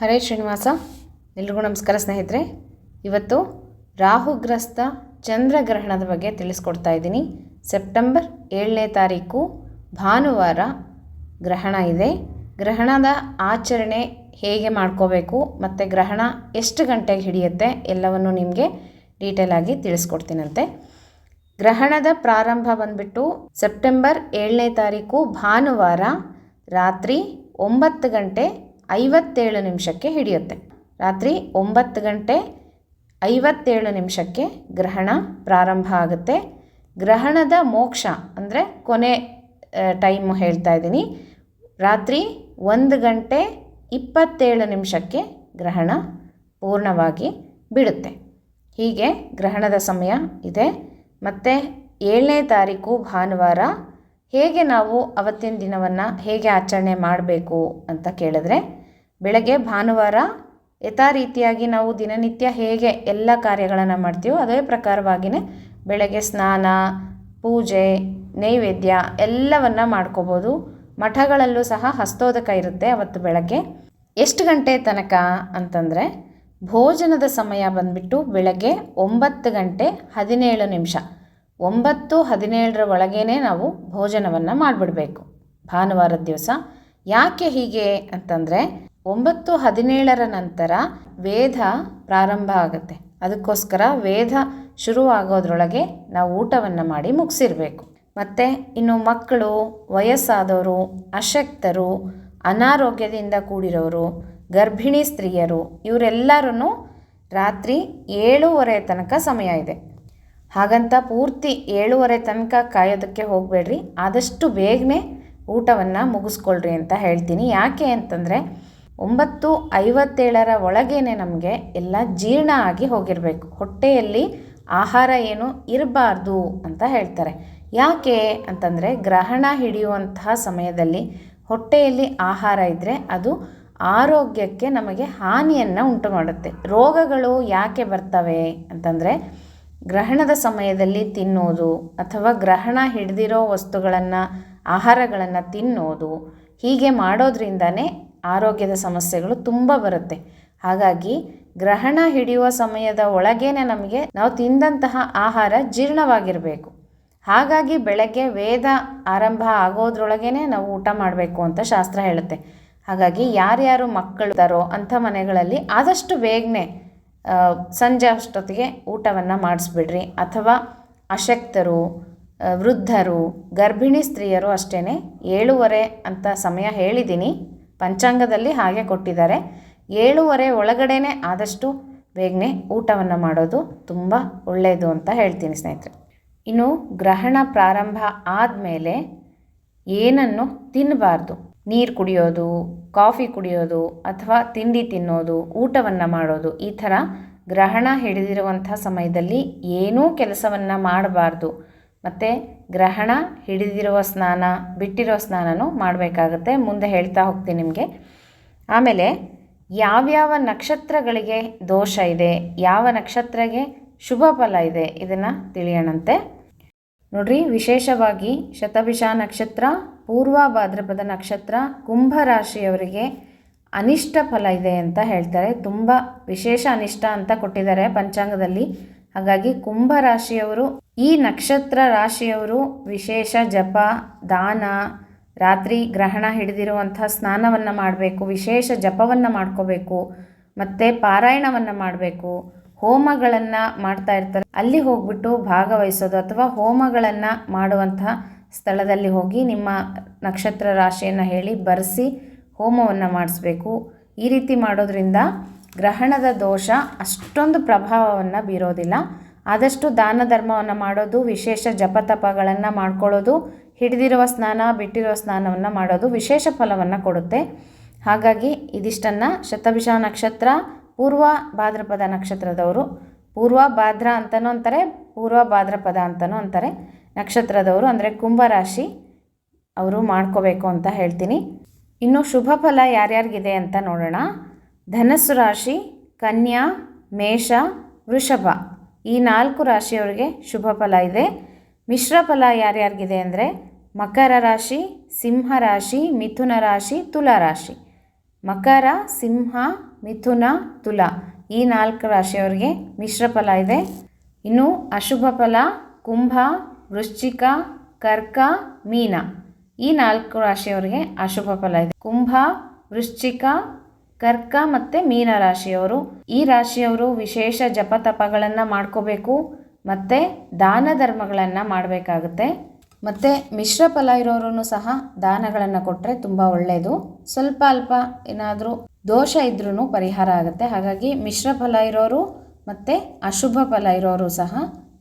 ಹರೇ ಶ್ರೀನಿವಾಸ, ಎಲ್ರಿಗೂ ನಮಸ್ಕಾರ ಸ್ನೇಹಿತರೆ. ಇವತ್ತು ರಾಹುಗ್ರಸ್ತ ಚಂದ್ರಗ್ರಹಣದ ಬಗ್ಗೆ ತಿಳಿಸ್ಕೊಡ್ತಾ ಇದ್ದೀನಿ. ಸೆಪ್ಟೆಂಬರ್ ಏಳನೇ ತಾರೀಕು ಭಾನುವಾರ ಗ್ರಹಣ ಇದೆ. ಗ್ರಹಣದ ಆಚರಣೆ ಹೇಗೆ ಮಾಡ್ಕೋಬೇಕು, ಮತ್ತು ಗ್ರಹಣ ಎಷ್ಟು ಗಂಟೆಗೆ ಹಿಡಿಯುತ್ತೆ ಎಲ್ಲವನ್ನು ನಿಮಗೆ ಡೀಟೇಲಾಗಿ ತಿಳಿಸ್ಕೊಡ್ತೀನಂತೆ. ಗ್ರಹಣದ ಪ್ರಾರಂಭ ಬಂದ್ಬಿಟ್ಟು ಸೆಪ್ಟೆಂಬರ್ ಏಳನೇ ತಾರೀಕು ಭಾನುವಾರ ರಾತ್ರಿ ಒಂಬತ್ತು ಗಂಟೆ ಐವತ್ತೇಳು ನಿಮಿಷಕ್ಕೆ ಹಿಡಿಯುತ್ತೆ. ರಾತ್ರಿ ಒಂಬತ್ತು ಗಂಟೆ ಐವತ್ತೇಳು ನಿಮಿಷಕ್ಕೆ ಗ್ರಹಣ ಪ್ರಾರಂಭ ಆಗುತ್ತೆ. ಗ್ರಹಣದ ಮೋಕ್ಷ ಅಂದರೆ ಕೊನೆ ಟೈಮು ಹೇಳ್ತಾ ಇದ್ದೀನಿ. ರಾತ್ರಿ ಒಂದು ಗಂಟೆ ಇಪ್ಪತ್ತೇಳು ನಿಮಿಷಕ್ಕೆ ಗ್ರಹಣ ಪೂರ್ಣವಾಗಿ ಬಿಡುತ್ತೆ. ಹೀಗೆ ಗ್ರಹಣದ ಸಮಯ ಇದೆ. ಮತ್ತು ಏಳನೇ ತಾರೀಕು ಭಾನುವಾರ ಹೇಗೆ ನಾವು ಅವತ್ತಿನ ದಿನವನ್ನು ಹೇಗೆ ಆಚರಣೆ ಮಾಡಬೇಕು ಅಂತ ಕೇಳಿದ್ರೆ ಬೆಳಗ್ಗೆ, ಭಾನುವಾರ ಯಥಾ ರೀತಿಯಾಗಿ ನಾವು ದಿನನಿತ್ಯ ಹೇಗೆ ಎಲ್ಲ ಕಾರ್ಯಗಳನ್ನು ಮಾಡ್ತೀವೋ ಅದೇ ಪ್ರಕಾರವಾಗಿಯೇ ಬೆಳಗ್ಗೆ ಸ್ನಾನ, ಪೂಜೆ, ನೈವೇದ್ಯ ಎಲ್ಲವನ್ನು ಮಾಡ್ಕೋಬೋದು. ಮಠಗಳಲ್ಲೂ ಸಹ ಹಸ್ತೋದಕ ಇರುತ್ತೆ ಅವತ್ತು ಬೆಳಗ್ಗೆ. ಎಷ್ಟು ಗಂಟೆ ತನಕ ಅಂತಂದರೆ ಭೋಜನದ ಸಮಯ ಬಂದುಬಿಟ್ಟು ಬೆಳಗ್ಗೆ ಒಂಬತ್ತು ಗಂಟೆ ಹದಿನೇಳು ನಿಮಿಷ. ಒಂಬತ್ತು, ಹದಿನೇಳರ ಒಳಗೇ ನಾವು ಭೋಜನವನ್ನು ಮಾಡಿಬಿಡಬೇಕು. ಭಾನುವಾರದ ದಿವಸ. ಯಾಕೆ ಹೀಗೆ ಅಂತಂದರೆ ಒಂಬತ್ತು ಹದಿನೇಳರ ನಂತರ ವೇದ ಪ್ರಾರಂಭ ಆಗುತ್ತೆ. ಅದಕ್ಕೋಸ್ಕರ ವೇದ ಶುರುವಾಗೋದ್ರೊಳಗೆ ನಾವು ಊಟವನ್ನು ಮಾಡಿ ಮುಗಿಸಿರ್ಬೇಕು. ಮತ್ತು ಇನ್ನು ಮಕ್ಕಳು, ವಯಸ್ಸಾದವರು, ಅಶಕ್ತರು, ಅನಾರೋಗ್ಯದಿಂದ ಕೂಡಿರೋರು, ಗರ್ಭಿಣಿ ಸ್ತ್ರೀಯರು ಇವರೆಲ್ಲರೂ ರಾತ್ರಿ ಏಳೂವರೆ ತನಕ ಸಮಯ ಇದೆ. ಹಾಗಂತ ಪೂರ್ತಿ ಏಳುವರೆ ತನಕ ಕಾಯೋದಕ್ಕೆ ಹೋಗಬೇಡ್ರಿ. ಆದಷ್ಟು ಬೇಗನೆ ಊಟವನ್ನು ಮುಗಿಸ್ಕೊಳ್ರಿ ಅಂತ ಹೇಳ್ತೀನಿ. ಯಾಕೆ ಅಂತಂದರೆ ಒಂಬತ್ತು ಐವತ್ತೇಳರ ಒಳಗೇನೆ ನಮಗೆ ಎಲ್ಲ ಜೀರ್ಣ ಆಗಿ ಹೋಗಿರಬೇಕು. ಹೊಟ್ಟೆಯಲ್ಲಿ ಆಹಾರ ಏನು ಇರಬಾರ್ದು ಅಂತ ಹೇಳ್ತಾರೆ. ಯಾಕೆ ಅಂತಂದರೆ ಗ್ರಹಣ ಹಿಡಿಯುವಂತಹ ಸಮಯದಲ್ಲಿ ಹೊಟ್ಟೆಯಲ್ಲಿ ಆಹಾರ ಇದ್ದರೆ ಅದು ಆರೋಗ್ಯಕ್ಕೆ ನಮಗೆ ಹಾನಿಯನ್ನು ಉಂಟು ಮಾಡುತ್ತೆ ರೋಗಗಳು ಯಾಕೆ ಬರ್ತವೆ ಅಂತಂದರೆ ಗ್ರಹಣದ ಸಮಯದಲ್ಲಿ ತಿನ್ನೋದು ಅಥವಾ ಗ್ರಹಣ ಹಿಡಿದಿರೋ ವಸ್ತುಗಳನ್ನು, ಆಹಾರಗಳನ್ನು ತಿನ್ನೋದು ಹೀಗೆ ಮಾಡೋದ್ರಿಂದನೇ ಆರೋಗ್ಯದ ಸಮಸ್ಯೆಗಳು ತುಂಬ ಬರುತ್ತೆ. ಹಾಗಾಗಿ ಗ್ರಹಣ ಹಿಡಿಯುವ ಸಮಯದ ಒಳಗೇನೆ ನಮಗೆ ನಾವು ತಿಂದಂತಹ ಆಹಾರ ಜೀರ್ಣವಾಗಿರಬೇಕು. ಹಾಗಾಗಿ ಬೆಳಗ್ಗೆ ವೇದ ಆರಂಭ ಆಗೋದ್ರೊಳಗೇನೆ ನಾವು ಊಟ ಮಾಡಬೇಕು ಅಂತ ಶಾಸ್ತ್ರ ಹೇಳುತ್ತೆ. ಹಾಗಾಗಿ ಯಾರ್ಯಾರು ಮಕ್ಕಳು ತರೋ ಅಂಥ ಮನೆಗಳಲ್ಲಿ ಆದಷ್ಟು ಬೇಗನೆ ಸಂಜೆ ಅಷ್ಟೊತ್ತಿಗೆ ಊಟವನ್ನು ಮಾಡಿಸ್ಬಿಡ್ರಿ. ಅಥವಾ ಅಶಕ್ತರು ವೃದ್ಧರು, ಗರ್ಭಿಣಿ ಸ್ತ್ರೀಯರು ಅಷ್ಟೇ ಏಳುವರೆ ಅಂತ ಸಮಯ ಹೇಳಿದ್ದೀನಿ. ಪಂಚಾಂಗದಲ್ಲಿ ಹಾಗೆ ಕೊಟ್ಟಿದ್ದಾರೆ. ಏಳುವರೆ ಒಳಗಡೆನೆ ಆದಷ್ಟು ಬೇಗನೆ ಊಟವನ್ನು ಮಾಡೋದು ತುಂಬ ಒಳ್ಳೆಯದು ಅಂತ ಹೇಳ್ತೀನಿ ಸ್ನೇಹಿತರೆ. ಇನ್ನು ಗ್ರಹಣ ಪ್ರಾರಂಭ ಆದಮೇಲೆ ಏನನ್ನು ತಿನ್ನಬಾರ್ದು ನೀರು ಕುಡಿಯೋದು, ಕಾಫಿ ಕುಡಿಯೋದು ಅಥವಾ ತಿಂಡಿ ತಿನ್ನೋದು, ಊಟವನ್ನು ಮಾಡೋದು, ಈ ಥರ ಗ್ರಹಣ ಹಿಡಿದಿರುವಂಥ ಸಮಯದಲ್ಲಿ ಏನೂ ಕೆಲಸವನ್ನು ಮಾಡಬಾರ್ದು. ಮತ್ತು ಗ್ರಹಣ, ಹಿಡಿದಿರುವ ಸ್ನಾನ, ಬಿಟ್ಟಿರೋ ಸ್ನಾನನೂ ಮಾಡಬೇಕಾಗತ್ತೆ. ಮುಂದೆ ಹೇಳ್ತಾ ಹೋಗ್ತೀನಿ ನಿಮಗೆ. ಆಮೇಲೆ ಯಾವ್ಯಾವ ನಕ್ಷತ್ರಗಳಿಗೆ ದೋಷ ಇದೆ, ಯಾವ ನಕ್ಷತ್ರಗೆ ಶುಭ ಫಲ ಇದೆ, ಇದನ್ನು ತಿಳಿಯೋಣಂತೆ. ನೋಡ್ರಿ, ವಿಶೇಷವಾಗಿ ಶತಭಿಷ ನಕ್ಷತ್ರ, ಪೂರ್ವ ಭಾದ್ರಪದ ನಕ್ಷತ್ರ, ಕುಂಭ ರಾಶಿಯವರಿಗೆ ಅನಿಷ್ಟ ಫಲ ಇದೆ ಅಂತ ಹೇಳ್ತಾರೆ. ತುಂಬ ವಿಶೇಷ ಅನಿಷ್ಟ ಅಂತ ಕೊಟ್ಟಿದ್ದಾರೆ ಪಂಚಾಂಗದಲ್ಲಿ. ಹಾಗಾಗಿ ಕುಂಭ ರಾಶಿಯವರು, ಈ ನಕ್ಷತ್ರ ರಾಶಿಯವರು ವಿಶೇಷ ಜಪ, ದಾನ, ರಾತ್ರಿ ಗ್ರಹಣ ಹಿಡಿದಿರುವಂಥ ಸ್ನಾನವನ್ನು ಮಾಡಬೇಕು, ವಿಶೇಷ ಜಪವನ್ನು ಮಾಡ್ಕೋಬೇಕು, ಮತ್ತು ಪಾರಾಯಣವನ್ನು ಮಾಡಬೇಕು, ಹೋಮಗಳನ್ನು ಮಾಡ್ತಾ ಇರ್ತಾರೆ. ಅಲ್ಲಿ ಹೋಗ್ಬಿಟ್ಟು ಭಾಗವಹಿಸೋದು ಅಥವಾ ಹೋಮಗಳನ್ನು ಮಾಡುವಂಥ ಸ್ಥಳದಲ್ಲಿ ಹೋಗಿ ನಿಮ್ಮ ನಕ್ಷತ್ರ ರಾಶಿಯನ್ನು ಹೇಳಿ ಬರೆಸಿ ಹೋಮವನ್ನು ಮಾಡಿಸ್ಬೇಕು. ಈ ರೀತಿ ಮಾಡೋದ್ರಿಂದ ಗ್ರಹಣದ ದೋಷ ಅಷ್ಟೊಂದು ಪ್ರಭಾವವನ್ನು ಬೀರೋದಿಲ್ಲ. ಆದಷ್ಟು ದಾನ ಧರ್ಮವನ್ನು ಮಾಡೋದು, ವಿಶೇಷ ಜಪತಪಗಳನ್ನು ಮಾಡ್ಕೊಳ್ಳೋದು, ಹಿಡಿದಿರುವ ಸ್ನಾನ, ಬಿಟ್ಟಿರುವ ಸ್ನಾನವನ್ನು ಮಾಡೋದು ವಿಶೇಷ ಫಲವನ್ನು ಕೊಡುತ್ತೆ. ಹಾಗಾಗಿ ಇದಿಷ್ಟನ್ನು ಶತಭಿಷ ನಕ್ಷತ್ರ, ಪೂರ್ವ ಭಾದ್ರಪದ ನಕ್ಷತ್ರದವರು, ಪೂರ್ವ ಭಾದ್ರ ಅಂತಲೂ ಅಂತಾರೆ, ಪೂರ್ವ ಭಾದ್ರಪದ ಅಂತಲೂ ಅಂತಾರೆ. ನಕ್ಷತ್ರದವರು ಅಂದರೆ ಕುಂಭರಾಶಿ ಅವರು ಮಾಡ್ಕೋಬೇಕು ಅಂತ ಹೇಳ್ತೀನಿ. ಇನ್ನು ಶುಭ ಫಲ ಯಾರ್ಯಾರಿಗಿದೆ ಅಂತ ನೋಡೋಣ. ಧನಸ್ಸು ರಾಶಿ, ಕನ್ಯಾ, ಮೇಷ, ವೃಷಭ. ಈ ನಾಲ್ಕು ರಾಶಿಯವರಿಗೆ ಶುಭ ಫಲ ಇದೆ. ಮಿಶ್ರ ಫಲ ಯಾರ್ಯಾರಿಗಿದೆ ಅಂದರೆ ಮಕರ ರಾಶಿ, ಸಿಂಹ ರಾಶಿ, ಮಿಥುನ ರಾಶಿ, ತುಲಾ ರಾಶಿ. ಮಕರ, ಸಿಂಹ, ಮಿಥುನ, ತುಲಾ. ಈ ನಾಲ್ಕು ರಾಶಿಯವರಿಗೆ ಮಿಶ್ರ ಫಲ ಇದೆ. ಇನ್ನು ಅಶುಭ ಫಲ, ಕುಂಭ, ವೃಶ್ಚಿಕ, ಕರ್ಕ, ಮೀನ. ಈ ನಾಲ್ಕು ರಾಶಿಯವರಿಗೆ ಅಶುಭ ಫಲ ಇದೆ. ಕುಂಭ, ವೃಶ್ಚಿಕ ಕರ್ಕ ಮತ್ತು ಮೀನ ರಾಶಿಯವರು. ಈ ರಾಶಿಯವರು ವಿಶೇಷ ಜಪ ತಪಗಳನ್ನು ಮಾಡ್ಕೋಬೇಕು, ಮತ್ತು ದಾನ ಧರ್ಮಗಳನ್ನು ಮಾಡಬೇಕಾಗುತ್ತೆ. ಮತ್ತು ಮಿಶ್ರ ಫಲ ಇರೋರು ಸಹ ದಾನಗಳನ್ನು ಕೊಟ್ಟರೆ ತುಂಬ ಒಳ್ಳೆಯದು ಸ್ವಲ್ಪ ಅಲ್ಪ ಏನಾದರೂ ದೋಷ ಇದ್ರೂ ಪರಿಹಾರ ಆಗುತ್ತೆ. ಹಾಗಾಗಿ ಮಿಶ್ರ ಫಲ ಇರೋರು ಮತ್ತು ಅಶುಭ ಫಲ ಇರೋರು ಸಹ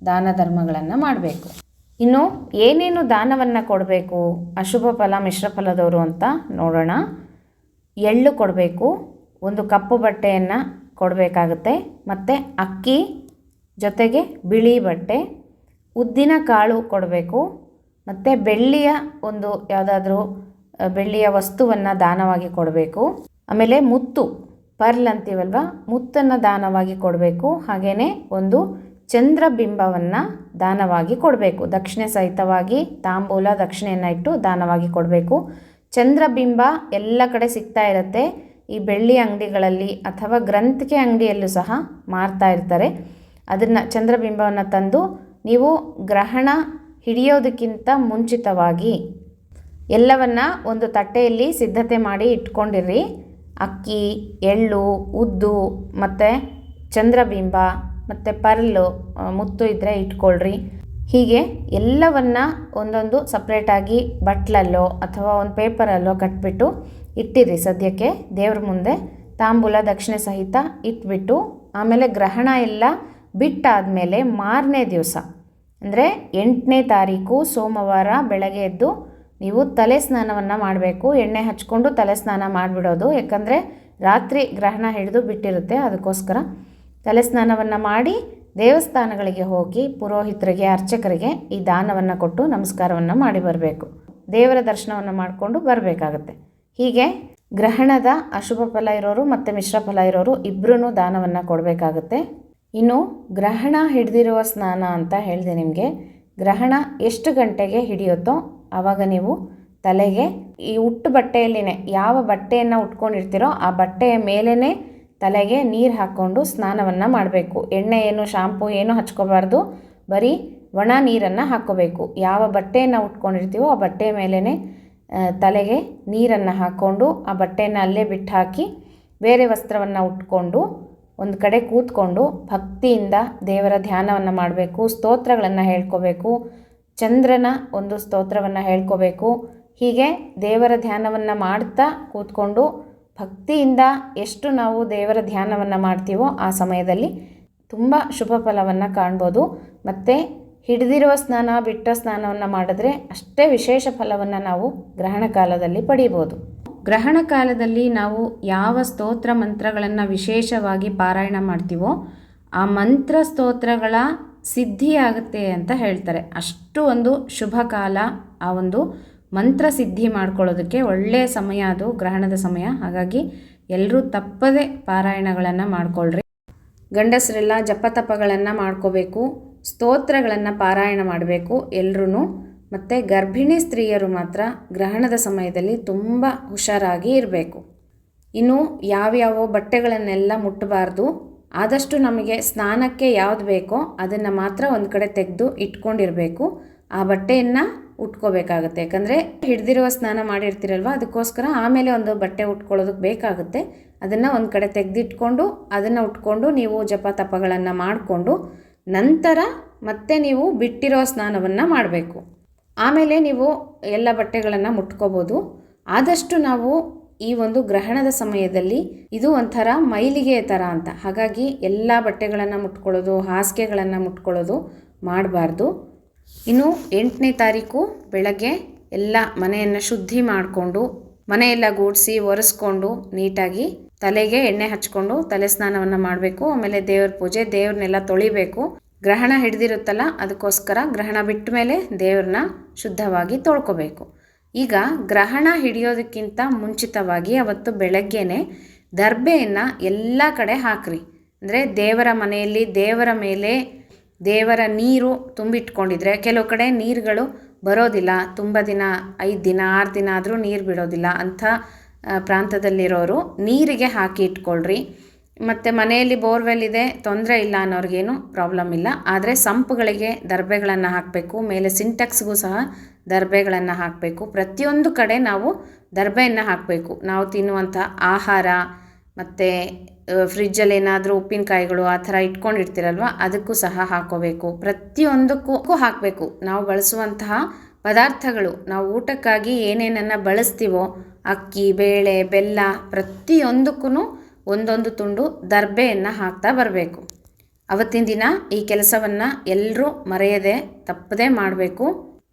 ದಾನ ಧರ್ಮಗಳನ್ನು ಮಾಡಬೇಕು. ಇನ್ನು ಏನೇನು ದಾನವನ್ನು ಕೊಡಬೇಕು? ಅಶುಭ ಫಲ, ಮಿಶ್ರ ಫಲದವರು ಅಂತ ನೋಡೋಣ. ಎಳ್ಳು ಕೊಡಬೇಕು, ಒಂದು ಕಪ್ಪು ಬಟ್ಟೆಯನ್ನು ಕೊಡಬೇಕಾಗುತ್ತೆ. ಮತ್ತು ಅಕ್ಕಿ, ಜೊತೆಗೆ ಬಿಳಿ ಬಟ್ಟೆ, ಉದ್ದಿನ ಕಾಳು ಕೊಡಬೇಕು. ಮತ್ತು ಬೆಳ್ಳಿಯ ಒಂದು ಯಾವುದಾದ್ರೂ ಬೆಳ್ಳಿಯ ವಸ್ತುವನ್ನು ದಾನವಾಗಿ ಕೊಡಬೇಕು. ಆಮೇಲೆ ಮುತ್ತು, ಪರ್ಲ್ ಅಂತೀವಲ್ವ? ಮುತ್ತನ್ನು ದಾನವಾಗಿ ಕೊಡಬೇಕು. ಹಾಗೆಯೇ ಒಂದು ಚಂದ್ರಬಿಂಬವನ್ನು ದಾನವಾಗಿ ಕೊಡಬೇಕು. ದಕ್ಷಿಣೆ ಸಹಿತವಾಗಿ ತಾಂಬೂಲ ದಕ್ಷಿಣೆಯನ್ನು ಇಟ್ಟು ದಾನವಾಗಿ ಕೊಡಬೇಕು. ಚಂದ್ರಬಿಂಬ ಎಲ್ಲ ಕಡೆ ಸಿಗ್ತಾ ಇರುತ್ತೆ. ಈ ಬೆಳ್ಳಿ ಅಂಗಡಿಗಳಲ್ಲಿ ಅಥವಾ ಗ್ರಂಥಿಕೆ ಅಂಗಡಿಯಲ್ಲೂ ಸಹ ಮಾರ್ತಾ ಇರ್ತಾರೆ. ಅದನ್ನು ಚಂದ್ರಬಿಂಬವನ್ನು ತಂದು ನೀವು ಗ್ರಹಣ ಹಿಡಿಯೋದಕ್ಕಿಂತ ಮುಂಚಿತವಾಗಿ ಎಲ್ಲವನ್ನು ಒಂದು ತಟ್ಟೆಯಲ್ಲಿ ಸಿದ್ಧತೆ ಮಾಡಿ ಇಟ್ಕೊಂಡಿರಿ ಅಕ್ಕಿ, ಎಳ್ಳು, ಉದ್ದು ಮತ್ತು ಚಂದ್ರಬಿಂಬ ಮತ್ತು ಪರ್ಲು ಮುತ್ತು ಇದ್ದರೆ ಇಟ್ಕೊಳ್ರಿ. ಹೀಗೆ ಎಲ್ಲವನ್ನ ಒಂದೊಂದು ಸಪ್ರೇಟಾಗಿ ಬಟ್ಲಲ್ಲೋ ಅಥವಾ ಒಂದು ಪೇಪರಲ್ಲೋ ಕಟ್ಬಿಟ್ಟು ಇಟ್ಟಿರಿ ಸದ್ಯಕ್ಕೆ ದೇವ್ರ ಮುಂದೆ. ತಾಂಬೂಲ, ದಕ್ಷಿಣೆ ಸಹಿತ ಇಟ್ಬಿಟ್ಟು ಆಮೇಲೆ ಗ್ರಹಣ ಎಲ್ಲ ಬಿಟ್ಟಾದಮೇಲೆ ಮಾರನೇ ದಿವಸ, ಅಂದರೆ ಎಂಟನೇ ತಾರೀಕು ಸೋಮವಾರ ಬೆಳಗ್ಗೆ ಎದ್ದು ನೀವು ತಲೆ ಸ್ನಾನವನ್ನು ಮಾಡಬೇಕು. ಎಣ್ಣೆ ಹಚ್ಕೊಂಡು ತಲೆ ಸ್ನಾನ ಮಾಡಿಬಿಡೋದು, ಯಾಕಂದರೆ ರಾತ್ರಿ ಗ್ರಹಣ ಹಿಡಿದು ಬಿಟ್ಟಿರುತ್ತೆ, ಅದಕ್ಕೋಸ್ಕರ ತಲೆ ಸ್ನಾನವನ್ನು ಮಾಡಿ ದೇವಸ್ಥಾನಗಳಿಗೆ ಹೋಗಿ ಪುರೋಹಿತರಿಗೆ, ಅರ್ಚಕರಿಗೆ ಈ ದಾನವನ್ನು ಕೊಟ್ಟು ನಮಸ್ಕಾರವನ್ನು ಮಾಡಿ ಬರಬೇಕು. ದೇವರ ದರ್ಶನವನ್ನು ಮಾಡಿಕೊಂಡು ಬರಬೇಕಾಗತ್ತೆ. ಹೀಗೆ ಗ್ರಹಣದ ಅಶುಭ ಫಲ ಇರೋರು ಮತ್ತು ಮಿಶ್ರ ಫಲ ಇರೋರು ಇಬ್ಬರೂ ದಾನವನ್ನು ಕೊಡಬೇಕಾಗುತ್ತೆ. ಇನ್ನು ಗ್ರಹಣ ಹಿಡಿದಿರುವ ಸ್ನಾನ ಅಂತ ಹೇಳಿದೆ ನಿಮಗೆ. ಗ್ರಹಣ ಎಷ್ಟು ಗಂಟೆಗೆ ಹಿಡಿಯುತ್ತೋ ಆವಾಗ ನೀವು ತಲೆಗೆ ಈ ಉಟ್ಟು ಬಟ್ಟೆಯಲ್ಲಿನೇ ಯಾವ ಬಟ್ಟೆಯನ್ನು ಉಟ್ಕೊಂಡಿರ್ತೀರೋ ಆ ಬಟ್ಟೆಯ ಮೇಲೇ ತಲೆಗೆ ನೀರು ಹಾಕ್ಕೊಂಡು ಸ್ನಾನವನ್ನು ಮಾಡಬೇಕು. ಎಣ್ಣೆ ಏನು, ಶಾಂಪು ಏನು ಹಚ್ಕೋಬಾರ್ದು. ಬರೀ ಒಣ ನೀರನ್ನು ಹಾಕ್ಕೋಬೇಕು ಯಾವ ಬಟ್ಟೆಯನ್ನು ಉಟ್ಕೊಂಡಿರ್ತೀವೋ ಆ ಬಟ್ಟೆ ಮೇಲೇ ತಲೆಗೆ ನೀರನ್ನು ಹಾಕ್ಕೊಂಡು ಆ ಬಟ್ಟೆಯನ್ನು ಅಲ್ಲೇ ಬಿಟ್ಟು ಹಾಕಿ ಬೇರೆ ವಸ್ತ್ರವನ್ನು ಉಟ್ಕೊಂಡು ಒಂದು ಕಡೆ ಕೂತ್ಕೊಂಡು ಭಕ್ತಿಯಿಂದ ದೇವರ ಧ್ಯಾನವನ್ನು ಮಾಡಬೇಕು, ಸ್ತೋತ್ರಗಳನ್ನು ಹೇಳ್ಕೋಬೇಕು, ಚಂದ್ರನ ಒಂದು ಸ್ತೋತ್ರವನ್ನು ಹೇಳ್ಕೋಬೇಕು. ಹೀಗೆ ದೇವರ ಧ್ಯಾನವನ್ನು ಮಾಡ್ತಾ ಕೂತ್ಕೊಂಡು ಭಕ್ತಿಯಿಂದ ಎಷ್ಟು ನಾವು ದೇವರ ಧ್ಯಾನವನ್ನು ಮಾಡ್ತೀವೋ ಆ ಸಮಯದಲ್ಲಿ ತುಂಬ ಶುಭ ಫಲವನ್ನು ಕಾಣ್ಬೋದು. ಮತ್ತು ಹಿಡಿದಿರುವ ಸ್ನಾನ, ಬಿಟ್ಟ ಸ್ನಾನವನ್ನು ಮಾಡಿದ್ರೆ ಅಷ್ಟೇ ವಿಶೇಷ ಫಲವನ್ನು ನಾವು ಗ್ರಹಣ ಕಾಲದಲ್ಲಿ ಪಡೀಬೋದು. ಗ್ರಹಣ ಕಾಲದಲ್ಲಿ ನಾವು ಯಾವ ಸ್ತೋತ್ರ ಮಂತ್ರಗಳನ್ನು ವಿಶೇಷವಾಗಿ ಪಾರಾಯಣ ಮಾಡ್ತೀವೋ ಆ ಮಂತ್ರ ಸ್ತೋತ್ರಗಳ ಸಿದ್ಧಿಯಾಗುತ್ತೆ ಅಂತ ಹೇಳ್ತಾರೆ. ಅಷ್ಟು ಒಂದು ಶುಭ ಕಾಲ ಆ ಒಂದು ಮಂತ್ರ ಸಿದ್ಧಿ ಮಾಡ್ಕೊಳ್ಳೋದಕ್ಕೆ ಒಳ್ಳೆಯ ಸಮಯ ಅದು, ಗ್ರಹಣದ ಸಮಯ. ಹಾಗಾಗಿ ಎಲ್ಲರೂ ತಪ್ಪದೆ ಪಾರಾಯಣಗಳನ್ನು ಮಾಡ್ಕೊಳ್ರಿ. ಗಂಡಸರೆಲ್ಲ ಜಪತಪಗಳನ್ನು ಮಾಡ್ಕೋಬೇಕು, ಸ್ತೋತ್ರಗಳನ್ನು ಪಾರಾಯಣ ಮಾಡಬೇಕು ಎಲ್ಲರೂ ಮತ್ತು ಗರ್ಭಿಣಿ ಸ್ತ್ರೀಯರು ಮಾತ್ರ ಗ್ರಹಣದ ಸಮಯದಲ್ಲಿ ತುಂಬ ಹುಷಾರಾಗಿ ಇರಬೇಕು. ಇನ್ನು ಯಾವ್ಯಾವ ಬಟ್ಟೆಗಳನ್ನೆಲ್ಲ ಮುಟ್ಟಬಾರ್ದು. ಆದಷ್ಟು ನಮಗೆ ಸ್ನಾನಕ್ಕೆ ಯಾವ್ದು ಬೇಕೋ ಅದನ್ನು ಮಾತ್ರ ಒಂದು ಕಡೆ ತೆಗೆದು ಇಟ್ಕೊಂಡಿರಬೇಕು. ಆ ಬಟ್ಟೆಯನ್ನು ಉಟ್ಕೋಬೇಕಾಗುತ್ತೆ. ಯಾಕಂದರೆ ಹಿಡ್ದಿರುವ ಸ್ನಾನ ಮಾಡಿರ್ತೀರಲ್ವ, ಅದಕ್ಕೋಸ್ಕರ ಆಮೇಲೆ ಒಂದು ಬಟ್ಟೆ ಉಟ್ಕೊಳ್ಳೋದಕ್ಕೆ ಬೇಕಾಗುತ್ತೆ. ಅದನ್ನು ಒಂದು ಕಡೆ ತೆಗೆದಿಟ್ಕೊಂಡು, ಅದನ್ನು ಉಟ್ಕೊಂಡು ನೀವು ಜಪ ತಪಗಳನ್ನು ಮಾಡಿಕೊಂಡು, ನಂತರ ಮತ್ತೆ ನೀವು ಬಿಟ್ಟಿರೋ ಸ್ನಾನವನ್ನು ಮಾಡಬೇಕು. ಆಮೇಲೆ ನೀವು ಎಲ್ಲ ಬಟ್ಟೆಗಳನ್ನು ಮುಟ್ಕೋಬೋದು. ಆದಷ್ಟು ನಾವು ಈ ಒಂದು ಗ್ರಹಣದ ಸಮಯದಲ್ಲಿ ಇದು ಒಂಥರ ಮೈಲಿಗೆ ಥರ ಅಂತ. ಹಾಗಾಗಿ ಎಲ್ಲ ಬಟ್ಟೆಗಳನ್ನು ಮುಟ್ಕೊಳ್ಳೋದು, ಹಾಸಿಗೆಗಳನ್ನು ಮುಟ್ಕೊಳ್ಳೋದು ಮಾಡಬಾರ್ದು. ಇನ್ನು ಎಂಟನೇ ತಾರೀಕು ಬೆಳಗ್ಗೆ ಎಲ್ಲ ಮನೆಯನ್ನು ಶುದ್ಧಿ ಮಾಡಿಕೊಂಡು, ಮನೆಯೆಲ್ಲ ಗೂಡಿಸಿ, ಒರೆಸ್ಕೊಂಡು ನೀಟಾಗಿ ತಲೆಗೆ ಎಣ್ಣೆ ಹಚ್ಕೊಂಡು ತಲೆ ಸ್ನಾನವನ್ನು ಮಾಡಬೇಕು. ಆಮೇಲೆ ದೇವ್ರ ಪೂಜೆ, ದೇವ್ರನ್ನೆಲ್ಲ ತೊಳಿಬೇಕು. ಗ್ರಹಣ ಹಿಡ್ದಿರುತ್ತಲ್ಲ, ಅದಕ್ಕೋಸ್ಕರ ಗ್ರಹಣ ಬಿಟ್ಟ ಮೇಲೆ ದೇವ್ರನ್ನ ಶುದ್ಧವಾಗಿ ತೊಳ್ಕೊಬೇಕು. ಈಗ ಗ್ರಹಣ ಹಿಡಿಯೋದಕ್ಕಿಂತ ಮುಂಚಿತವಾಗಿ ಅವತ್ತು ಬೆಳಗ್ಗೆನೆ ದರ್ಬೆಯನ್ನು ಎಲ್ಲ ಕಡೆ ಹಾಕ್ರಿ. ಅಂದರೆ ದೇವರ ಮನೆಯಲ್ಲಿ ದೇವರ ಮೇಲೆ ದೇವರ ನೀರು ತುಂಬಿಟ್ಕೊಂಡಿದ್ರೆ ಕೆಲವು ಕಡೆ ನೀರುಗಳು ಬರೋದಿಲ್ಲ. ತುಂಬ ದಿನ, ಐದು ದಿನ, ಆರು ದಿನ ಆದರೂ ನೀರು ಬಿಡೋದಿಲ್ಲ ಅಂಥ ಪ್ರಾಂತದಲ್ಲಿರೋರು ನೀರಿಗೆ ಹಾಕಿ ಇಟ್ಕೊಳ್ರಿ. ಮತ್ತು ಮನೆಯಲ್ಲಿ ಬೋರ್ವೆಲ್ ಇದೆ, ತೊಂದರೆ ಇಲ್ಲ ಅನ್ನೋರಿಗೇನು ಪ್ರಾಬ್ಲಮ್ ಇಲ್ಲ. ಆದರೆ ಸಂಪ್ಗಳಿಗೆ ದರ್ಬೆಗಳನ್ನು ಹಾಕಬೇಕು, ಮೇಲೆ ಸಿಂಟೆಕ್ಸ್ಗೂ ಸಹ ದರ್ಬೆಗಳನ್ನು ಹಾಕಬೇಕು. ಪ್ರತಿಯೊಂದು ಕಡೆ ನಾವು ದರ್ಬೆಯನ್ನು ಹಾಕಬೇಕು. ನಾವು ತಿನ್ನುವಂಥ ಆಹಾರ, ಮತ್ತು ಫ್ರಿಜ್ಜಲ್ಲಿ ಏನಾದರೂ ಉಪ್ಪಿನಕಾಯಿಗಳು ಆ ಥರ ಇಟ್ಕೊಂಡಿರ್ತೀರಲ್ವ, ಅದಕ್ಕೂ ಸಹ ಹಾಕೋಬೇಕು. ಪ್ರತಿಯೊಂದಕ್ಕೂ ಹಾಕಬೇಕು. ನಾವು ಬಳಸುವಂತಹ ಪದಾರ್ಥಗಳು, ನಾವು ಊಟಕ್ಕಾಗಿ ಏನೇನನ್ನು ಬಳಸ್ತೀವೋ, ಅಕ್ಕಿ, ಬೇಳೆ, ಬೆಲ್ಲ ಪ್ರತಿಯೊಂದಕ್ಕೂ ಒಂದೊಂದು ತುಂಡು ದರ್ಬೆಯನ್ನು ಹಾಕ್ತಾ ಬರಬೇಕು. ಅವತ್ತಿನ ದಿನ ಈ ಕೆಲಸವನ್ನು ಎಲ್ಲರೂ ಮರೆಯದೆ ತಪ್ಪದೇ ಮಾಡಬೇಕು.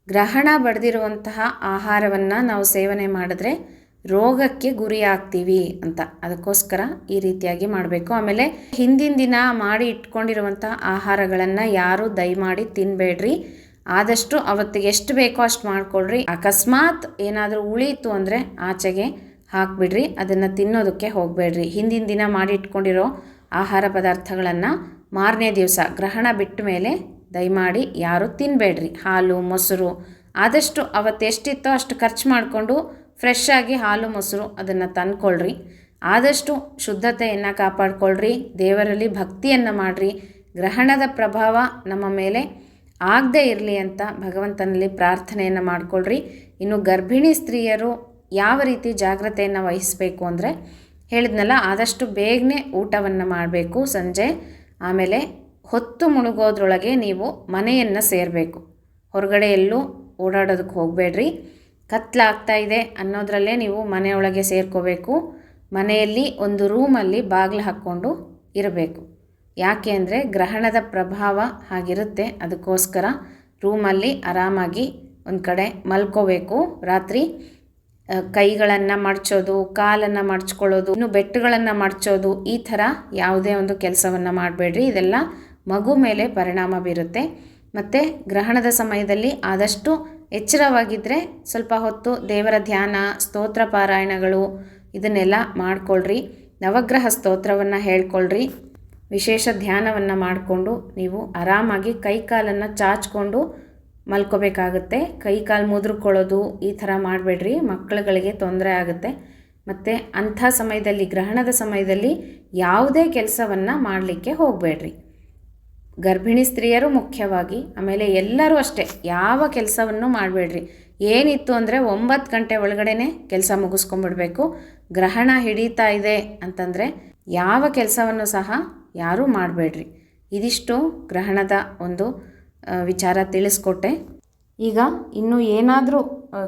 ಗ್ರಹಣ ಬಡ್ದಿರುವಂತಹ ಆಹಾರವನ್ನು ನಾವು ಸೇವನೆ ಮಾಡಿದ್ರೆ ರೋಗಕ್ಕೆ ಗುರಿಯಾಗ್ತೀವಿ ಅಂತ. ಅದಕ್ಕೋಸ್ಕರ ಈ ರೀತಿಯಾಗಿ ಮಾಡಬೇಕು. ಆಮೇಲೆ ಹಿಂದಿನ ದಿನ ಮಾಡಿ ಇಟ್ಕೊಂಡಿರುವಂಥ ಆಹಾರಗಳನ್ನು ಯಾರೂ ದಯಮಾಡಿ ತಿನ್ನಬೇಡ್ರಿ ಆದಷ್ಟು ಅವತ್ತಿಗೆ ಎಷ್ಟು ಬೇಕೋ ಅಷ್ಟು ಮಾಡ್ಕೊಳ್ರಿ. ಅಕಸ್ಮಾತ್ ಏನಾದರೂ ಉಳೀತು ಅಂದರೆ ಆಚೆಗೆ ಹಾಕ್ಬಿಡ್ರಿ. ಅದನ್ನು ತಿನ್ನೋದಕ್ಕೆ ಹೋಗಬೇಡ್ರಿ. ಹಿಂದಿನ ದಿನ ಮಾಡಿ ಇಟ್ಕೊಂಡಿರೋ ಆಹಾರ ಪದಾರ್ಥಗಳನ್ನು ಮಾರನೇ ದಿವಸ ಗ್ರಹಣ ಬಿಟ್ಟ ಮೇಲೆ ದಯಮಾಡಿ ಯಾರೂ ತಿನ್ನಬೇಡ್ರಿ ಹಾಲು, ಮೊಸರು, ಆದಷ್ಟು ಅವತ್ತು ಎಷ್ಟಿತ್ತೋ ಅಷ್ಟು ಖರ್ಚು ಮಾಡಿಕೊಂಡು ಫ್ರೆಶ್ ಆಗಿ ಹಾಲು, ಮೊಸರು ಅದನ್ನು ತಂದ್ಕೊಳ್ರಿ. ಆದಷ್ಟು ಶುದ್ಧತೆಯನ್ನು ಕಾಪಾಡಿಕೊಳ್ಳ್ರಿ ದೇವರಲ್ಲಿ ಭಕ್ತಿಯನ್ನು ಮಾಡಿರಿ. ಗ್ರಹಣದ ಪ್ರಭಾವ ನಮ್ಮ ಮೇಲೆ ಆಗದೇ ಇರಲಿ ಅಂತ ಭಗವಂತನಲ್ಲಿ ಪ್ರಾರ್ಥನೆಯನ್ನು ಮಾಡಿಕೊಳ್ಳ್ರಿ ಇನ್ನು ಗರ್ಭಿಣಿ ಸ್ತ್ರೀಯರು ಯಾವ ರೀತಿ ಜಾಗ್ರತೆಯನ್ನು ವಹಿಸಬೇಕು ಅಂದರೆ ಹೇಳಿದ್ನಲ್ಲ, ಆದಷ್ಟು ಬೇಗನೆ ಊಟವನ್ನು ಮಾಡಬೇಕು. ಸಂಜೆ ಆಮೇಲೆ ಹೊತ್ತು ಮುಳುಗೋದ್ರೊಳಗೆ ನೀವು ಮನೆಯನ್ನು ಸೇರಬೇಕು. ಹೊರಗಡೆ ಎಲ್ಲೂ ಓಡಾಡೋದಕ್ಕೆ ಹೋಗಬೇಡ್ರಿ. ಕತ್ಲಾಗ್ತಾ ಇದೆ ಅನ್ನೋದರಲ್ಲೇ ನೀವು ಮನೆಯೊಳಗೆ ಸೇರ್ಕೋಬೇಕು. ಮನೆಯಲ್ಲಿ ಒಂದು ರೂಮಲ್ಲಿ ಬಾಗಿಲು ಹಾಕ್ಕೊಂಡು ಇರಬೇಕು. ಯಾಕೆ ಅಂದರೆ ಗ್ರಹಣದ ಪ್ರಭಾವ ಹಾಗಿರುತ್ತೆ. ಅದಕ್ಕೋಸ್ಕರ ರೂಮಲ್ಲಿ ಆರಾಮಾಗಿ ಒಂದು ಕಡೆ ಮಲ್ಕೋಬೇಕು. ರಾತ್ರಿ ಕೈಗಳನ್ನು ಮಡ್ಚೋದು, ಕಾಲನ್ನು ಮಡ್ಚ್ಕೊಳ್ಳೋದು, ಇನ್ನು ಬೆಟ್ಟುಗಳನ್ನು ಮಡ್ಚೋದು, ಈ ಥರ ಯಾವುದೇ ಒಂದು ಕೆಲಸವನ್ನು ಮಾಡಬೇಡ್ರಿ. ಇದೆಲ್ಲ ಮಗು ಮೇಲೆ ಪರಿಣಾಮ ಬೀರುತ್ತೆ. ಮತ್ತು ಗ್ರಹಣದ ಸಮಯದಲ್ಲಿ ಆದಷ್ಟು ಎಚ್ಚರವಾಗಿದ್ದರೆ ಸ್ವಲ್ಪ ಹೊತ್ತು ದೇವರ ಧ್ಯಾನ, ಸ್ತೋತ್ರ ಪಾರಾಯಣಗಳು ಇದನ್ನೆಲ್ಲ ಮಾಡಿಕೊಳ್ಳ್ರಿ ನವಗ್ರಹ ಸ್ತೋತ್ರವನ್ನು ಹೇಳ್ಕೊಳ್ರಿ. ವಿಶೇಷ ಧ್ಯಾನವನ್ನು ಮಾಡಿಕೊಂಡು ನೀವು ಆರಾಮಾಗಿ ಕೈ ಕಾಲನ್ನು ಚಾಚ್ಕೊಂಡು ಮಲ್ಕೋಬೇಕಾಗುತ್ತೆ. ಕೈ ಕಾಲು ಮುದ್ರಕೊಳ್ಳೋದು ಈ ಥರ ಮಾಡಬೇಡ್ರಿ. ಮಕ್ಕಳುಗಳಿಗೆ ತೊಂದರೆ ಆಗುತ್ತೆ. ಮತ್ತು ಅಂಥ ಸಮಯದಲ್ಲಿ, ಗ್ರಹಣದ ಸಮಯದಲ್ಲಿ ಯಾವುದೇ ಕೆಲಸವನ್ನು ಮಾಡಲಿಕ್ಕೆ ಹೋಗಬೇಡ್ರಿ. ಗರ್ಭಿಣಿ ಸ್ತ್ರೀಯರು ಮುಖ್ಯವಾಗಿ, ಆಮೇಲೆ ಎಲ್ಲರೂ ಅಷ್ಟೇ, ಯಾವ ಕೆಲಸವನ್ನು ಮಾಡಬೇಡ್ರಿ. ಏನಿತ್ತು ಅಂದರೆ ಒಂಬತ್ತು ಗಂಟೆ ಒಳಗಡೆನೆ ಕೆಲಸ ಮುಗಿಸ್ಕೊಂಡ್ಬಿಡ್ಬೇಕು ಗ್ರಹಣ ಹಿಡಿತಾ ಇದೆ ಅಂತಂದರೆ ಯಾವ ಕೆಲಸವನ್ನು ಸಹ ಯಾರೂ ಮಾಡಬೇಡ್ರಿ. ಇದಿಷ್ಟು ಗ್ರಹಣದ ಒಂದು ವಿಚಾರ ತಿಳಿಸ್ಕೊಟ್ಟೆ. ಈಗ ಇನ್ನು ಏನಾದರೂ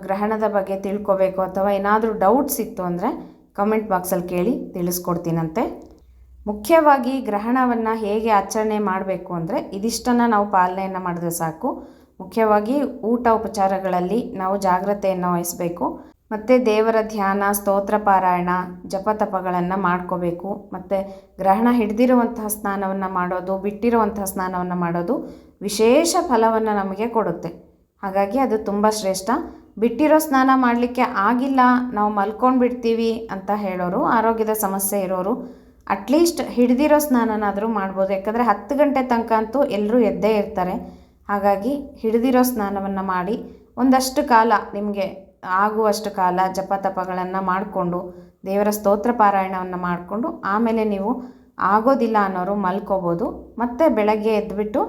ಗ್ರಹಣದ ಬಗ್ಗೆ ತಿಳ್ಕೊಬೇಕು ಅಥವಾ ಏನಾದರೂ ಡೌಟ್ಸ್ ಇತ್ತು ಅಂದರೆ ಕಮೆಂಟ್ ಬಾಕ್ಸಲ್ಲಿ ಕೇಳಿ ತಿಳಿಸ್ಕೊಡ್ತೀನಂತೆ. ಮುಖ್ಯವಾಗಿ ಗ್ರಹಣವನ್ನು ಹೇಗೆ ಆಚರಣೆ ಮಾಡಬೇಕು ಅಂದರೆ ಇದಿಷ್ಟನ್ನು ನಾವು ಪಾಲನೆಯನ್ನು ಮಾಡಿದ್ರೆ ಸಾಕು. ಮುಖ್ಯವಾಗಿ ಊಟ ಉಪಚಾರಗಳಲ್ಲಿ ನಾವು ಜಾಗ್ರತೆಯನ್ನು ವಹಿಸಬೇಕು. ಮತ್ತು ದೇವರ ಧ್ಯಾನ, ಸ್ತೋತ್ರ ಪಾರಾಯಣ ಜಪತಪಗಳನ್ನು ಮಾಡ್ಕೋಬೇಕು. ಮತ್ತು ಗ್ರಹಣ ಹಿಡಿದಿರುವಂತಹ ಸ್ನಾನವನ್ನು ಮಾಡೋದು, ಬಿಟ್ಟಿರುವಂತಹ ಸ್ನಾನವನ್ನು ಮಾಡೋದು ವಿಶೇಷ ಫಲವನ್ನು ನಮಗೆ ಕೊಡುತ್ತೆ. ಹಾಗಾಗಿ ಅದು ತುಂಬ ಶ್ರೇಷ್ಠ. ಬಿಟ್ಟಿರೋ ಸ್ನಾನ ಮಾಡಲಿಕ್ಕೆ ಆಗಿಲ್ಲ, ನಾವು ಮಲ್ಕೊಂಡು ಬಿಡ್ತೀವಿ ಅಂತ ಹೇಳೋರು, ಆರೋಗ್ಯದ ಸಮಸ್ಯೆ ಇರೋರು ಅಟ್ಲೀಸ್ಟ್ ಹಿಡ್ದಿರೋ ಸ್ನಾನನಾದರೂ ಮಾಡ್ಬೋದು. ಯಾಕಂದರೆ ಹತ್ತು ಗಂಟೆ ತನಕ ಅಂತೂ ಎಲ್ಲರೂ ಎದ್ದೇ ಇರ್ತಾರೆ. ಹಾಗಾಗಿ ಹಿಡಿದಿರೋ ಸ್ನಾನವನ್ನು ಮಾಡಿ ಒಂದಷ್ಟು ಕಾಲ ನಿಮಗೆ ಆಗುವಷ್ಟು ಕಾಲ ಜಪ ತಪಗಳನ್ನು ಮಾಡಿಕೊಂಡು, ದೇವರ ಸ್ತೋತ್ರ ಪಾರಾಯಣವನ್ನು ಮಾಡಿಕೊಂಡು ಆಮೇಲೆ ನೀವು ಆಗೋದಿಲ್ಲ ಅನ್ನೋರು ಮಲ್ಕೋಬೋದು. ಮತ್ತು ಬೆಳಗ್ಗೆ ಎದ್ದುಬಿಟ್ಟು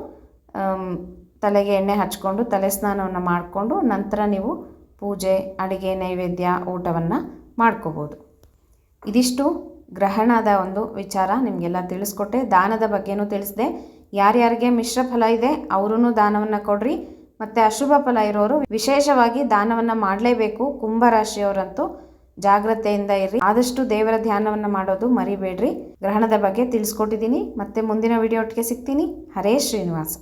ತಲೆಗೆ ಎಣ್ಣೆ ಹಚ್ಕೊಂಡು ತಲೆ ಸ್ನಾನವನ್ನು ಮಾಡಿಕೊಂಡು ನಂತರ ನೀವು ಪೂಜೆ, ಅಡುಗೆ, ನೈವೇದ್ಯ, ಊಟವನ್ನು ಮಾಡ್ಕೋಬೋದು. ಇದಿಷ್ಟು. ಗ್ರಹಣದ ಒಂದು ವಿಚಾರ ನಿಮಗೆಲ್ಲ ತಿಳಿಸ್ಕೊಟ್ಟೆ. ದಾನದ ಬಗ್ಗೆನೂ ತಿಳಿಸಿದೆ. ಯಾರ್ಯಾರಿಗೆ ಮಿಶ್ರ ಫಲ ಇದೆ ಅವರೂ ದಾನವನ್ನು ಕೊಡ್ರಿ. ಮತ್ತು ಅಶುಭ ಫಲ ಇರೋರು ವಿಶೇಷವಾಗಿ ದಾನವನ್ನು ಮಾಡಲೇಬೇಕು. ಕುಂಭರಾಶಿಯವರಂತೂ ಜಾಗ್ರತೆಯಿಂದ ಇರ್ರಿ. ಆದಷ್ಟು ದೇವರ ಧ್ಯಾನವನ್ನು ಮಾಡೋದು ಮರಿಬೇಡ್ರಿ. ಗ್ರಹಣದ ಬಗ್ಗೆ ತಿಳಿಸ್ಕೊಟ್ಟಿದ್ದೀನಿ. ಮತ್ತೆ ಮುಂದಿನ ವಿಡಿಯೋ ಒಟ್ಟಿಗೆ ಸಿಗ್ತೀನಿ. ಹರೇ ಶ್ರೀನಿವಾಸ.